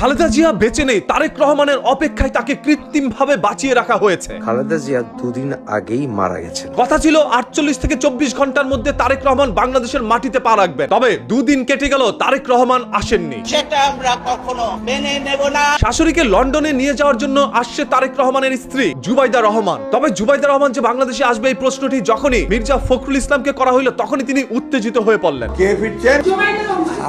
খালেদা জিয়া বেঁচে নেই তারেক রহমানের অপেক্ষায় তাকে কৃত্রিম ভাবে বাঁচিয়ে রাখা হয়েছে। খালেদা জিয়া দুদিন আগেই মারা গেছেন। কথা ছিল আটচল্লিশ থেকে চব্বিশ ঘণ্টার মধ্যে তারেক রহমান বাংলাদেশের মাটিতে পা রাখবেন। তবে দুদিন কেটে গেল তারেক রহমান আসেননি। সেটা আমরা কখনো মেনে নেব না। শাশুড়িকে লন্ডনে নিয়ে যাওয়ার জন্য আসছে তারেক রহমানের স্ত্রী জুবাইদা রহমান। তবে জুবাইদা রহমান যে বাংলাদেশে আসবে এই প্রশ্নটি যখনই মির্জা ফখরুল ইসলামকে করা হইল তখনই তিনি উত্তেজিত হয়ে পড়লেন। কে ফিরছেন?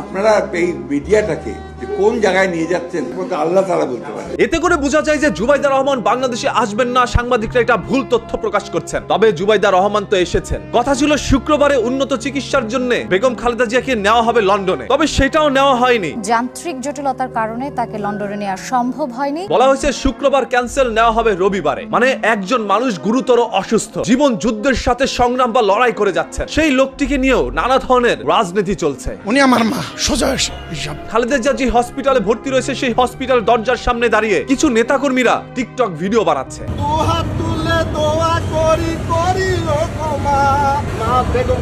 আপনারা এই মিডিয়াটাকে যে কোন জায়গায় নিয়ে যাচ্ছেন আল্লাহ তারা বলতে পারে এতে করে বোঝা যায় যে জুবাইদা রহমান বাংলাদেশে আসবেন না সাংবাদিকরা এটা ভুল তথ্য প্রকাশ করছেন। তবে জুবাইদা রহমান তো এসেছেন। কথা ছিল শুক্রবারে উন্নত চিকিৎসার জন্য বেগম খালেদা জিয়াকে নেওয়া হবে লন্ডনে। তবে সেটাও নেওয়া হয়নি। যান্ত্রিক জটিলতার কারণে তাকে লন্ডনে নেওয়া সম্ভব হয়নি। বলা হয়েছে শুক্রবার ক্যান্সেল নেওয়া হবে রবিবারে। মানে একজন মানুষ গুরুতর অসুস্থ জীবন যুদ্ধের সাথে সংগ্রাম বা লড়াই করে যাচ্ছে সেই লোকটিকে নিয়েও নানা ধরনের রাজনীতি চলছে। উনি আমার মা সোজা এসে খালেদা জিয়া হসপিটালে ভর্তি রয়েছে, সেই হসপিটাল দরজার সামনে দাঁড়িয়ে কিছু নেতাকর্মীরা টিকটক ভিডিও বানাচ্ছে। দোয়া করি করি বেগম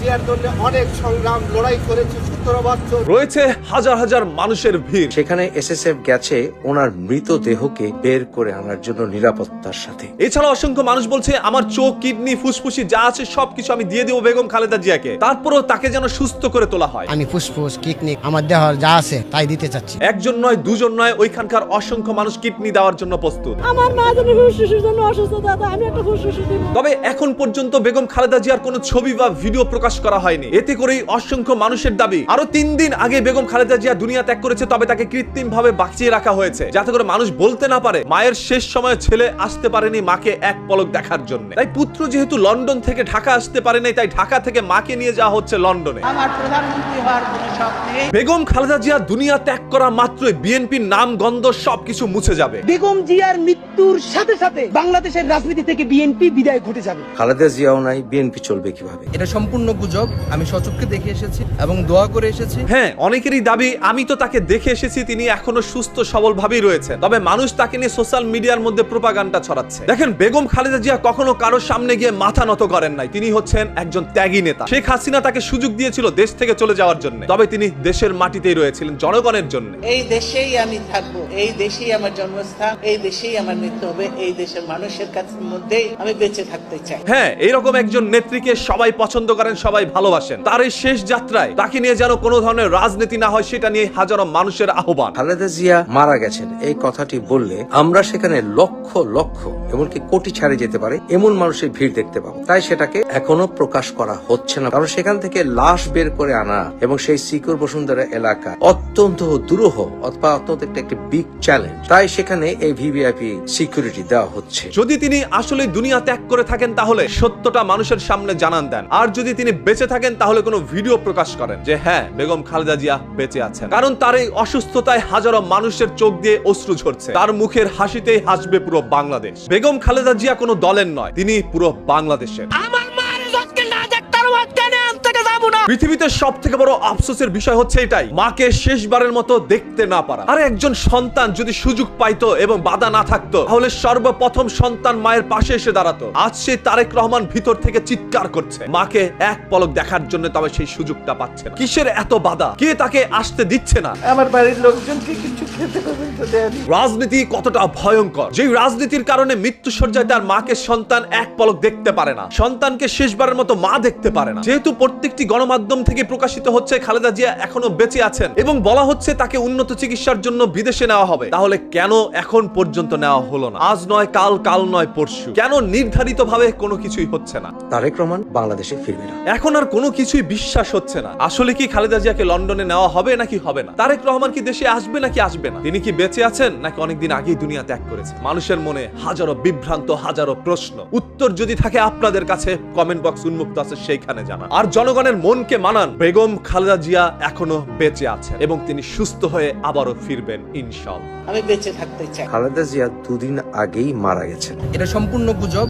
জিয়ার অনেক সংগ্রাম, লড়াই করেছি সতেরো বছর রয়েছে হাজার হাজার মানুষের ভিড়। সেখানে এসএসএফ গেছে ওনার মৃতদেহকে বের করে আনার জন্য নিরাপত্তার সাথে। এছাড়া অসংখ্য মানুষ বলছে আমার চোখ কিডনি ফুসফুসি যা আছে সবকিছু আমি দিয়ে দেবো বেগম খালেদা জিয়াকে। তারপরও তাকে যেন সুস্থ করে তোলা হয়। আমি ফুসফুস কিডনি আমার দেহ যা আছে তাই দিতে চাচ্ছি। একজন নয় দুজন নয় ওইখানকার অসংখ্য মানুষ কিডনি দেওয়ার জন্য প্রস্তুত। আমার মা যেন ফুসফুসের জন্য অসুস্থ দাদা আমি একটা ফুসফুস দিব তবে এখন পর্যন্ত বেগম খালেদা জিয়ার কোনো ছবি বা ভিডিও প্রকাশ করা হয়নি। এতে করেই অসংখ্য মানুষের দাবি আরও তিন দিন আগে বেগম খালেদা জিয়া দুনিয়া ত্যাগ করেছে তবে তাকে কৃত্রিম ভাবে বাঁচিয়ে রাখা হয়েছে যাতে করে মানুষ বলতে না পারে মায়ের শেষ সময় ছেলে আসতে পারেনি মাকে এক পলক দেখার জন্য। তাই পুত্র যেহেতু লন্ডন থেকে ঢাকা আসতে পারেনি তাই ঢাকা থেকে মাকে নিয়ে যাওয়া হচ্ছে লন্ডনে। আমার প্রধানমন্ত্রী হওয়ার কোনো শখ নেই। বেগম খালেদা জিয়া দুনিয়া ত্যাগ করা মাত্রই বিএনপির নাম গন্ধ সবকিছু মুছে যাবে। বেগম জিয়ার মৃত্যুর সাথে সাথে বাংলাদেশের রাজনীতি থেকে বিএনপি বিদায় ঘটে যাবে। খালেদা জিয়াও নাই বিএনপি চলবে কীভাবে? এটা সম্পূর্ণ গুজব আমি সচক্ষে দেখে এসেছি এবং দোয়া করে এসেছি? হ্যাঁ অনেকেরই দাবি আমি তো তাকে দেখে এসেছি তিনি এখনও সুস্থ সবল ভাবেই রয়েছেন তবে মানুষ তাকে নিয়ে সোশ্যাল মিডিয়ার মধ্যে প্রোপাগান্ডা ছড়াচ্ছে। দেখেন বেগম খালেদা জিয়া কখনো কারোর সামনে গিয়ে মাথা নত করেন নাই। তিনি হচ্ছেন একজন ত্যাগী নেতা। শেখ হাসিনা তাকে সুযোগ দিয়েছিল দেশ থেকে চলে যাওয়ার জন্য। তবে তিনি দেশের মাটিতেই রয়েছিলেন জনগণের জন্য। এই দেশেই আমি থাকব এই দেশেই আমার জন্মস্থান এই দেশেই আমার মৃত্যু হবে এই দেশের মানুষের কাছে মধ্যেই আমি বেঁচে থাকতে চাই। হ্যাঁ এইরকম একজন নেত্রীকে সবাই পছন্দ করেন সবাই ভালোবাসেন। তার এই শেষ যাত্রায় তাকে নিয়ে যেন কোনো ধরনের রাজনীতি না হয় সেটা নিয়ে হাজারো মানুষের আহ্বান। খালেদা জিয়া মারা গেছেন। এই কথাটি বললে আমরা সেখানে লক্ষ লক্ষ এমনকি কোটি ছাড়ে যেতে পারে এমন মানুষের ভিড় দেখতে পাবো। তাই সেটাকে এখনও প্রকাশ করা হচ্ছে না কারণ সেখান থেকে লাশ বের করে আনা এবং সেই সিকিউর বসুন্ধরা এলাকা অত্যন্ত দুরূহ অথবা অত্যন্ত একটা একটি বিগ চ্যালেঞ্জ তাই সেখানে এই ভিভিআইপি সিকিউরিটি দেওয়া হচ্ছে। যদি তিনি আসলে দুনিয়া ত্যাগ করে থাকেন তাহলে সত্যটা মানুষের সামনে জানান দেন। আর যদি তিনি বেঁচে থাকেন তাহলে কোনো ভিডিও প্রকাশ করেন যে হ্যাঁ বেগম খালেদা জিয়া বেঁচে আছেন। কারণ তার এই অসুস্থতায় হাজারো মানুষের চোখ দিয়ে অশ্রু ঝরছে। তার মুখের হাসিতেই হাসবে পুরো বাংলাদেশ। বেগম খালেদা জিয়া কোনো দলের নয়, তিনি পুরো বাংলাদেশের। যাব না। পৃথিবীতে সব থেকে বড় আফসোসের বিষয় হচ্ছে এটাই। মাকে শেষবারের মতো দেখতে না পারা। আর একজন সন্তান যদি সুযোগ পাইতো এবং বাধা না থাকতো তাহলে সর্বপ্রথম সন্তান মায়ের পাশে এসে দাঁড়াতো। আজ সেই তারেক রহমান ভিতর থেকে চিৎকার করছে। মাকে এক পলক দেখার জন্য তবে সেই সুযোগটা পাচ্ছে না। কিসের এত বাধা? কে তাকে আসতে দিচ্ছে না? আমার বাড়ির লোকজনকে কিছু খেতে রাজনীতি কতটা ভয়ঙ্কর। যেই রাজনীতির কারণে মৃত্যু সজ্জায় তার মাকে সন্তান এক পলক দেখতে পারে না সন্তানকে শেষবারের মতো মা দেখতে পারে না। যেহেতু প্রত্যেকটি গণমাধ্যম থেকে প্রকাশিত হচ্ছে খালেদা জিয়া এখনও বেঁচে আছেন এবং বলা হচ্ছে তাকে উন্নত চিকিৎসার জন্য বিদেশে নেওয়া হবে। তাহলে কেন এখন পর্যন্ত নেওয়া হলো না? আজ নয় কাল কাল নয় পরশু। কেন নির্ধারিত ভাবে কোনো কিছুই হচ্ছে না? তারেক রহমান বাংলাদেশে ফিরবে না। এখন আর কোনো কিছুই বিশ্বাস হচ্ছে না। আসলে কি খালেদা জিয়াকে লন্ডনে নেওয়া হবে নাকি হবে না? তারেক রহমান কি দেশে আসবে নাকি আসবে না? তিনি কি বেঁচে আছেন নাকি অনেকদিন আগেই দুনিয়া ত্যাগ করেছে? মানুষের মনে হাজারো বিভ্রান্ত হাজারো প্রশ্ন। উত্তর যদি থাকে আপনাদের কাছে কমেন্ট বক্স উন্মুক্ত আছে সেইখানে জানা আর জনগণের মনকে মানান বেগম খালেদা জিয়া এখনও বেঁচে আছেন এবং তিনি সুস্থ হয়ে আবারও ফিরবেন ইনশাল আমি বেঁচে থাকতে চাই। খালেদা জিয়া দুদিন আগেই মারা গেছেন। এটা সম্পূর্ণ গুজব।